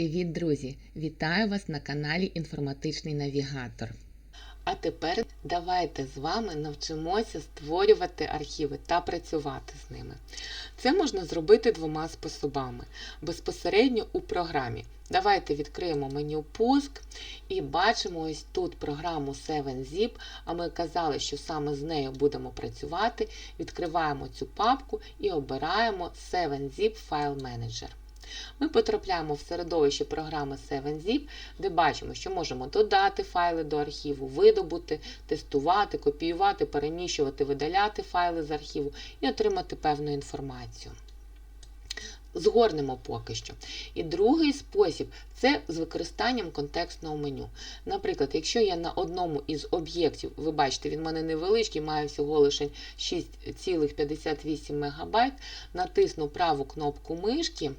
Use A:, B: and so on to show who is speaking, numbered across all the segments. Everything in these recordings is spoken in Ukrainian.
A: Привіт, друзі! Вітаю вас на каналі Інформатичний Навігатор. А тепер давайте з вами навчимося створювати архіви та працювати з ними. Це можна зробити двома способами: безпосередньо у програмі. Давайте відкриємо меню Пуск і бачимо ось тут програму 7zip, а ми казали, що саме з нею будемо працювати. Відкриваємо цю папку і обираємо 7zip File Manager. Ми потрапляємо в середовище програми 7zip, де бачимо, що можемо додати файли до архіву, видобути, тестувати, копіювати, переміщувати, видаляти файли з архіву і отримати певну інформацію. Згорнемо поки що. І другий спосіб це з використанням контекстного меню. Наприклад, якщо я на одному із об'єктів, ви бачите, він в мене невеличкий, має всього лише 6,58 МБ, натисну праву кнопку мишки,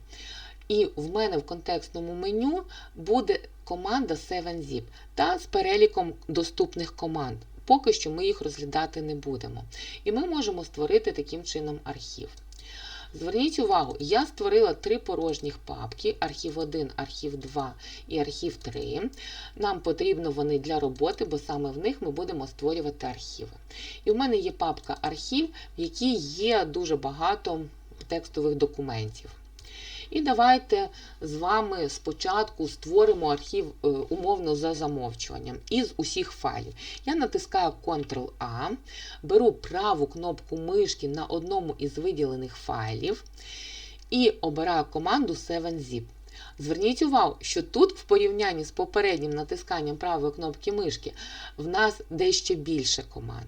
A: і в мене в контекстному меню буде команда 7zip та з переліком доступних команд. Поки що ми їх розглядати не будемо. І ми можемо створити таким чином архів. Зверніть увагу, я створила три порожніх папки: архів 1, архів 2 і архів 3. Нам потрібно вони для роботи, бо саме в них ми будемо створювати архіви. І в мене є папка архів, в якій є дуже багато текстових документів. І давайте з вами спочатку створимо архів е, умовно за замовчуванням із усіх файлів. Я натискаю Ctrl-A, беру праву кнопку мишки на одному із виділених файлів і обираю команду 7zip. Зверніть увагу, що тут, в порівнянні з попереднім натисканням правої кнопки мишки, в нас дещо більше команд.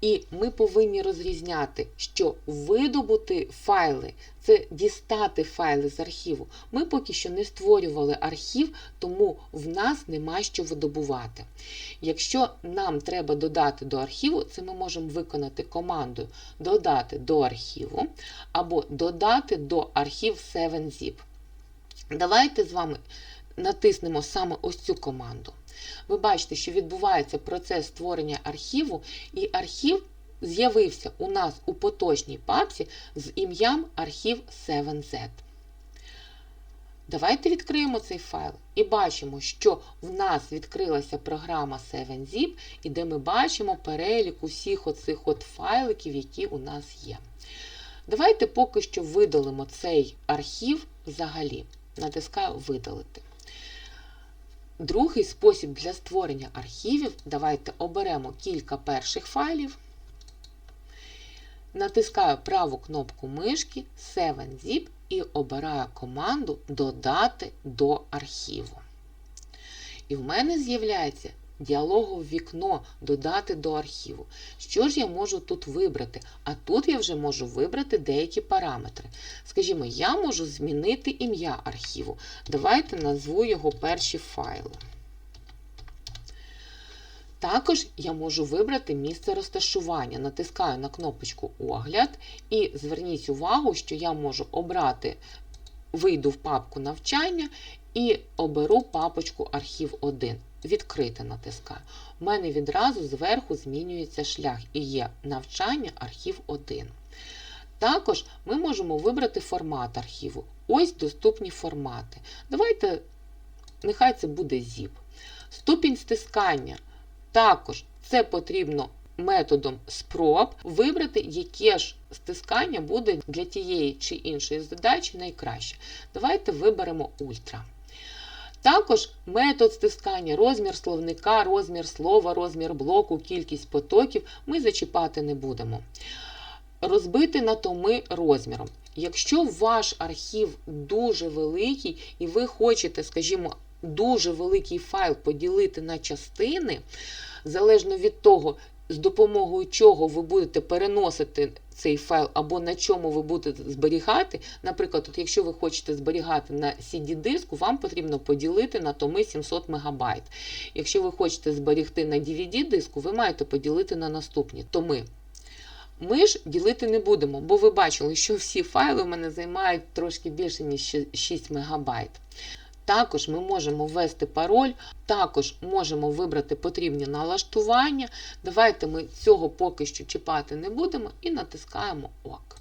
A: І ми повинні розрізняти, що видобути файли це дістати файли з архіву. Ми поки що не створювали архів, тому в нас нема що видобувати. Якщо нам треба додати до архіву, це ми можемо виконати командою додати до архіву або додати до архів 7zip. Давайте з вами натиснемо саме ось цю команду. Ви бачите, що відбувається процес створення архіву, і архів з'явився у нас у поточній папці з ім'ям архів 7Z. Давайте відкриємо цей файл і бачимо, що в нас відкрилася програма 7zip, і де ми бачимо перелік усіх оцих от файликів, які у нас є. Давайте поки що видалимо цей архів взагалі. Натискаю Видалити. Другий спосіб для створення архівів. Давайте оберемо кілька перших файлів. Натискаю праву кнопку мишки 7zip і обираю команду Додати до архіву. І в мене з'являється діалогове вікно Додати до архіву. Що ж я можу тут вибрати? А тут я вже можу вибрати деякі параметри. Скажімо, я можу змінити ім'я архіву. Давайте назву його перші файли. Також я можу вибрати місце розташування. Натискаю на кнопочку Огляд і зверніть увагу, що я можу обрати, вийду в папку навчання і оберу папочку Архів 1. Відкрити натискаю. У мене відразу зверху змінюється шлях і є навчання архів 1. Також ми можемо вибрати формат архіву. Ось доступні формати. Давайте, нехай це буде ZIP. Ступінь стискання. Також це потрібно методом спроб вибрати, яке ж стискання буде для тієї чи іншої задачі найкраще. Давайте виберемо ультра. Також метод стискання, розмір словника, розмір слова, розмір блоку, кількість потоків ми зачіпати не будемо. Розбити на томи розміром. Якщо ваш архів дуже великий, і ви хочете, скажімо, дуже великий файл поділити на частини, залежно від того, з допомогою чого ви будете переносити цей файл, або на чому ви будете зберігати. Наприклад, от якщо ви хочете зберігати на CD-диску, вам потрібно поділити на томи 700 МБ. Якщо ви хочете зберігти на DVD-диску, ви маєте поділити на наступні томи. Ми ж ділити не будемо, бо ви бачили, що всі файли в мене займають трошки більше, ніж 6 МБ. Також ми можемо ввести пароль, також можемо вибрати потрібні налаштування. Давайте ми цього поки що чіпати не будемо і натискаємо ОК.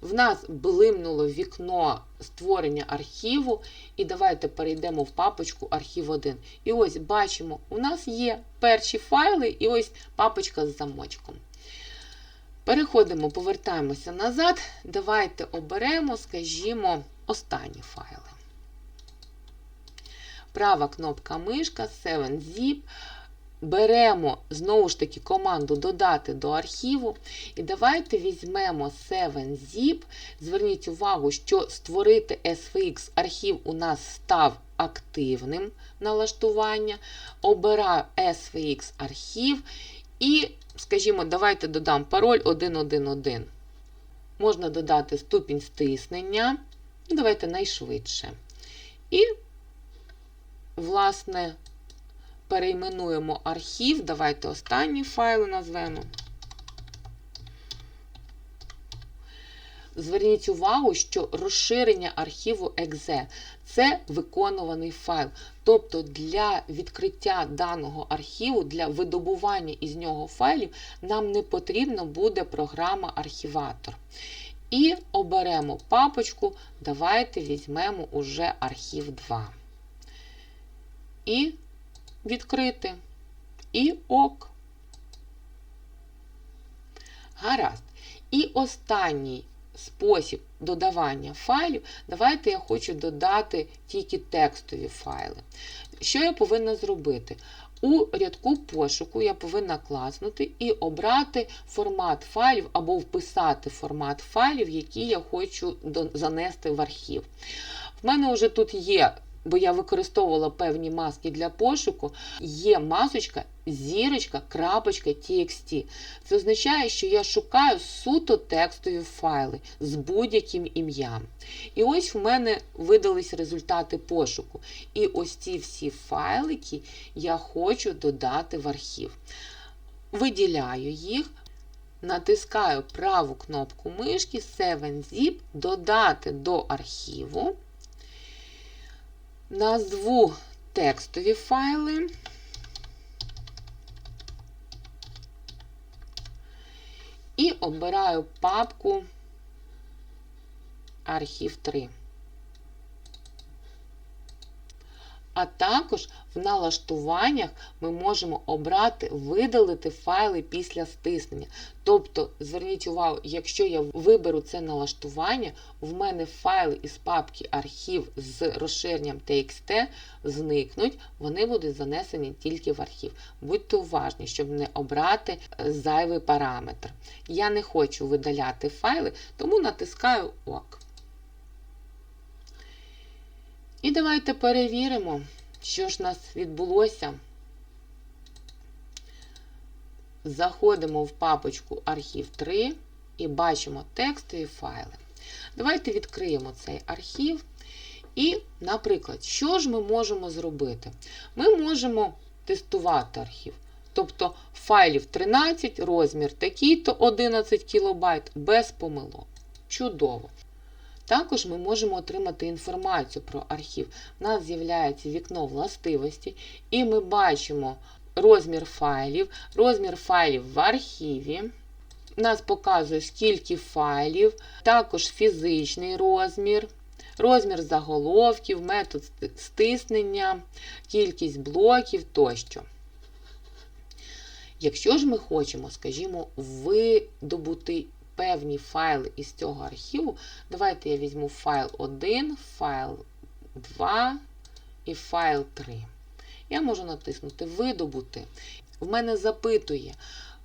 A: В нас блимнуло вікно створення архіву, і давайте перейдемо в папочку архів 1. І ось бачимо, у нас є перші файли, і ось папочка з замочком. Переходимо, повертаємося назад. Давайте оберемо, скажімо, останні файли. Права кнопка мишка, 7zip. Беремо знову ж таки команду Додати до архіву. І давайте візьмемо 7zip. Зверніть увагу, що створити SVX архів у нас став активним налаштування. Обираю SVX архів і, скажімо, давайте додам пароль 111. Можна додати ступінь стиснення. Давайте найшвидше. І, власне, перейменуємо архів. Давайте останні файли назвемо. Зверніть увагу, що розширення архіву .exe – це виконуваний файл. Тобто для відкриття даного архіву, для видобування із нього файлів, нам не потрібна буде програма архіватор. І оберемо папочку, давайте візьмемо уже архів 2. І відкрити. І ок. Гаразд. І останній спосіб додавання файлів, давайте я хочу додати тільки текстові файли. Що я повинна зробити? У рядку пошуку я повинна класнути і обрати формат файлів або вписати формат файлів, які я хочу занести в архів. В мене вже тут є бо я використовувала певні маски для пошуку, є масочка, зірочка, крапочка TXT. Це означає, що я шукаю суто текстові файли з будь-яким ім'ям. І ось в мене видались результати пошуку. І ось ці всі файлики я хочу додати в архів. Виділяю їх. Натискаю праву кнопку мишки 7zip, додати до архіву назву текстові файли. І обираю папку архів 3. А також в налаштуваннях ми можемо обрати видалити файли після стиснення. Тобто, зверніть увагу, якщо я виберу це налаштування, в мене файли із папки архів з розширенням TXT зникнуть, вони будуть занесені тільки в архів. Будьте уважні, щоб не обрати е, зайвий параметр. Я не хочу видаляти файли, тому натискаю ОК. І давайте перевіримо, що ж нас відбулося. Заходимо в папочку Архів 3 і бачимо текстові файли. Давайте відкриємо цей архів. І, наприклад, що ж ми можемо зробити? Ми можемо тестувати архів. Тобто файлів 13, розмір такий-то 11 кБ без помилок. Чудово! Також ми можемо отримати інформацію про архів. У нас з'являється вікно властивості, і ми бачимо розмір файлів, розмір файлів в архіві. Нас показує, скільки файлів, також фізичний розмір, розмір заголовків, метод стиснення, кількість блоків тощо. Якщо ж ми хочемо, скажімо, видобути певні файли із цього архіву. Давайте я візьму файл 1, файл 2 і файл 3. Я можу натиснути Видобути. В мене запитує,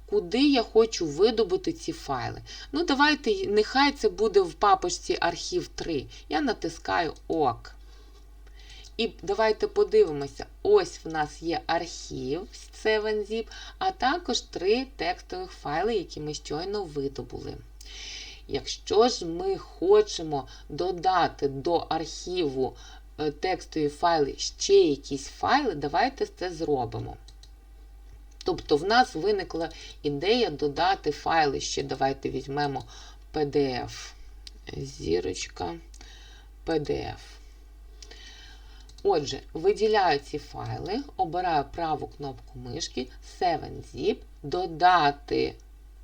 A: куди я хочу видобути ці файли. Ну, давайте, нехай це буде в папочці архів 3. Я натискаю ОК. І давайте подивимося, ось в нас є архів 7zip, а також три текстових файли, які ми щойно видобули. Якщо ж ми хочемо додати до архіву е, текстові файли ще якісь файли, давайте це зробимо. Тобто, в нас виникла ідея додати файли ще. Давайте візьмемо PDF. Зірочка PDF. Отже, виділяю ці файли, обираю праву кнопку мишки 7zip, додати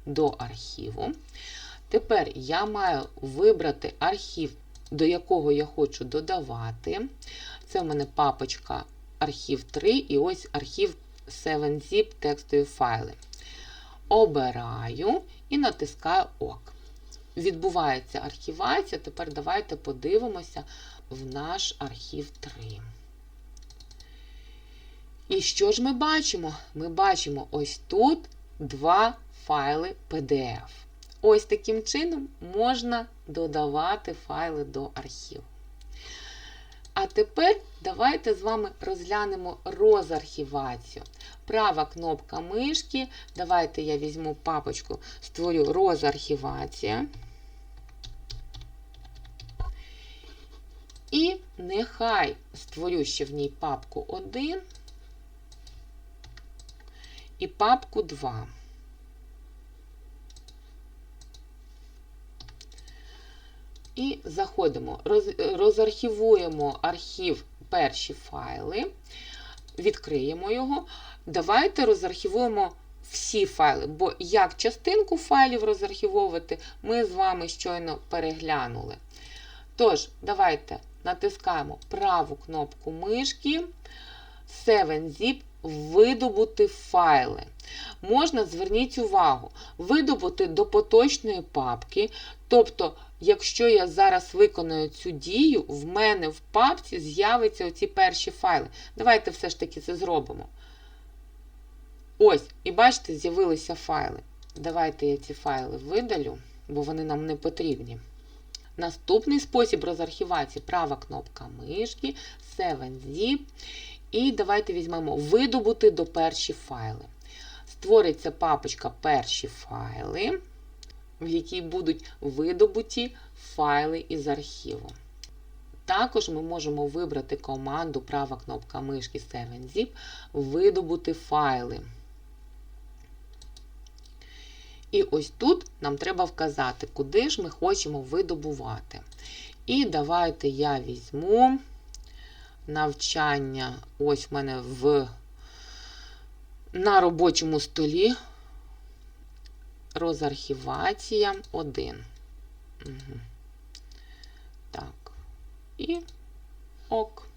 A: до архіву. Тепер я маю вибрати архів, до якого я хочу додавати. Це в мене папочка архів 3 і ось архів 7zip текстові файли. Обираю і натискаю ОК. Відбувається архівація. Тепер давайте подивимося в наш архів 3. І що ж ми бачимо? Ми бачимо ось тут два файли PDF. Ось таким чином можна додавати файли до архіву. А тепер давайте з вами розглянемо розархівацію. Права кнопка мишки. Давайте я візьму папочку, створю розархівація. І нехай створю ще в ній папку 1 і папку 2. І заходимо, роз, розархівуємо архів перші файли, відкриємо його. Давайте розархівуємо всі файли, бо як частинку файлів розархівовувати, ми з вами щойно переглянули. Тож, давайте натискаємо праву кнопку мишки, 7zip, видобути файли. Можна, зверніть увагу, видобути до поточної папки. Тобто, якщо я зараз виконую цю дію, в мене в папці з'являться оці перші файли. Давайте все ж таки це зробимо. Ось, і бачите, з'явилися файли. Давайте я ці файли видалю, бо вони нам не потрібні. Наступний спосіб розархівації права кнопка мишки, 7zip. І давайте візьмемо видобути до перші файли. Створиться папочка перші файли, в якій будуть видобуті файли із архіву. Також ми можемо вибрати команду права кнопка мишки 7zip, видобути файли. І ось тут нам треба вказати, куди ж ми хочемо видобувати. І давайте я візьму навчання, ось в мене в, на робочому столі. Розархівація 1. Угу. Так. І ок.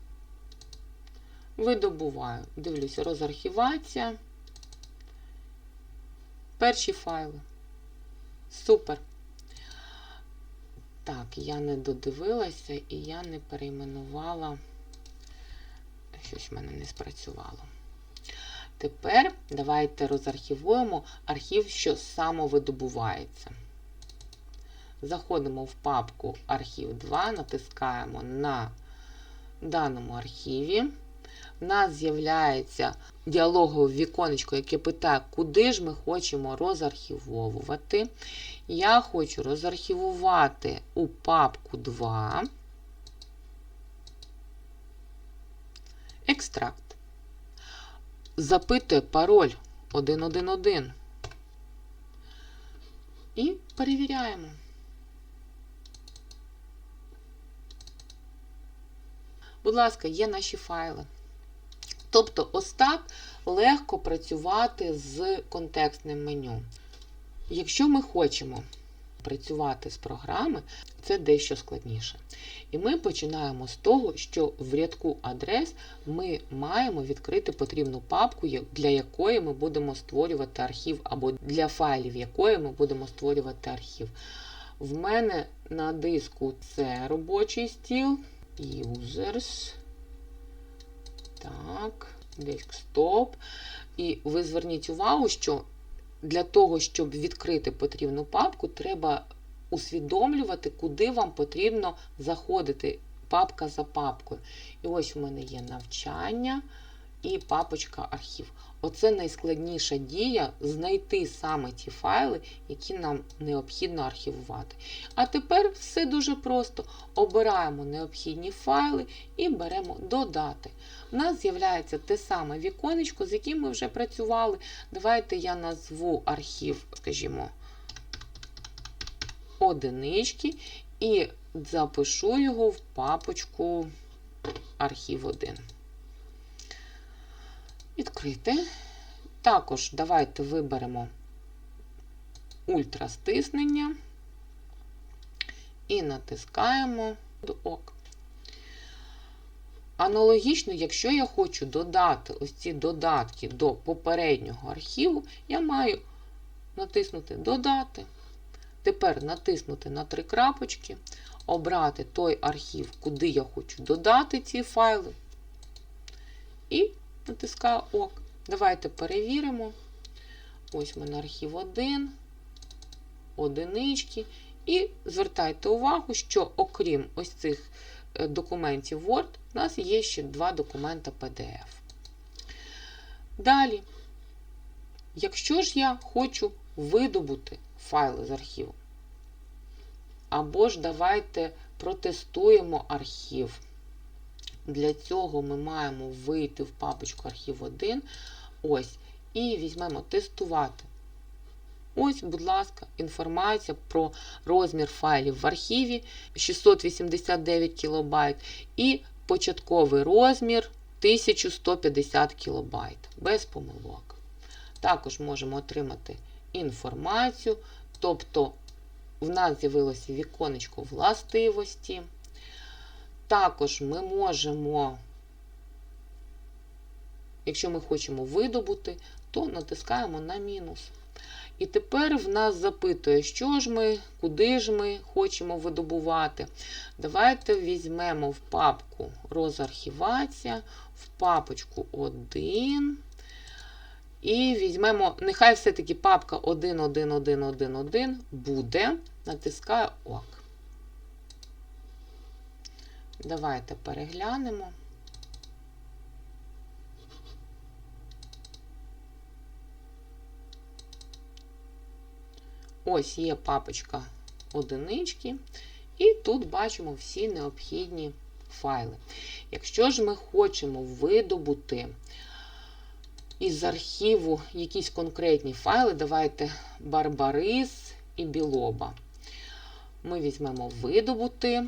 A: Видобуваю. Дивлюся, розархівація. Перші файли. Супер. Так, я не додивилася і я не перейменувала. Щось в мене не спрацювало. Тепер давайте розархівуємо архів, що самовидобувається. Заходимо в папку Архів 2, натискаємо на даному архіві. В нас з'являється діалогове віконечко, яке питає, куди ж ми хочемо розархівовувати. Я хочу розархівувати у папку 2. Екстракт. Запитує пароль 111. І перевіряємо. Будь ласка, є наші файли. Тобто, ось так легко працювати з контекстним меню. Якщо ми хочемо працювати з програми, це дещо складніше. І ми починаємо з того, що в рядку адрес ми маємо відкрити потрібну папку, для якої ми будемо створювати архів, або для файлів якої ми будемо створювати архів. В мене на диску це робочий стіл, users. Десктоп. І ви зверніть увагу, що для того, щоб відкрити потрібну папку, треба усвідомлювати, куди вам потрібно заходити папка за папкою. І ось у мене є навчання і папочка архів. Оце найскладніша дія знайти саме ті файли, які нам необхідно архівувати. А тепер все дуже просто. Обираємо необхідні файли і беремо додати. У нас з'являється те саме віконечко, з яким ми вже працювали. Давайте я назву архів, скажімо, одинички, і запишу його в папочку архів 1. Відкрити. Також давайте виберемо ультрастиснення. і натискаємо до ок. Аналогічно, якщо я хочу додати ось ці додатки до попереднього архіву, я маю натиснути Додати. Тепер натиснути на три крапочки, обрати той архів, куди я хочу додати ці файли. І натискаю ОК. Давайте перевіримо. Ось у мене архів 1, одинички. І звертайте увагу, що окрім ось цих е, документів Word, у нас є ще два документа PDF. Далі, якщо ж я хочу видобути файли з архіву, або ж давайте протестуємо архів. Для цього ми маємо вийти в папочку архів 1. Ось, і візьмемо тестувати. Ось, будь ласка, інформація про розмір файлів в архіві 689 кБ і початковий розмір 1150 кБ без помилок. Також можемо отримати інформацію, тобто в нас з'явилося віконечко властивості. Також ми можемо, якщо ми хочемо видобути, то натискаємо на мінус. І тепер в нас запитує, що ж ми, куди ж ми хочемо видобувати. Давайте візьмемо в папку розархівація, в папочку 1. І візьмемо, нехай все-таки папка 1.1.1.1.1 буде. Натискаю ОК. Давайте переглянемо. Ось є папочка одинички, і тут бачимо всі необхідні файли. Якщо ж ми хочемо видобути із архіву якісь конкретні файли, давайте Барбарис і Білоба. Ми візьмемо видобути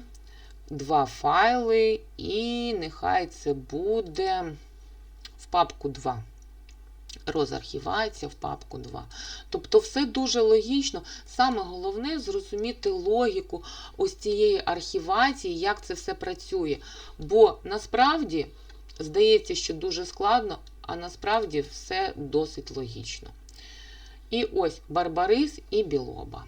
A: два файли, і нехай це буде в папку 2. Розархівація в папку 2. Тобто, все дуже логічно. Саме головне зрозуміти логіку ось цієї архівації, як це все працює. Бо насправді здається, що дуже складно, а насправді все досить логічно. І ось Барбарис і Білоба.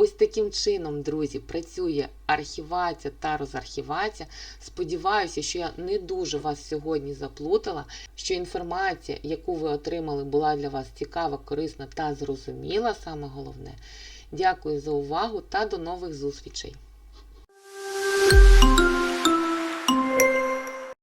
A: Ось таким чином, друзі, працює архівація та розархівація. Сподіваюся, що я не дуже вас сьогодні заплутала, що інформація, яку ви отримали, була для вас цікава, корисна та зрозуміла, саме головне. Дякую за увагу та до нових зустрічей!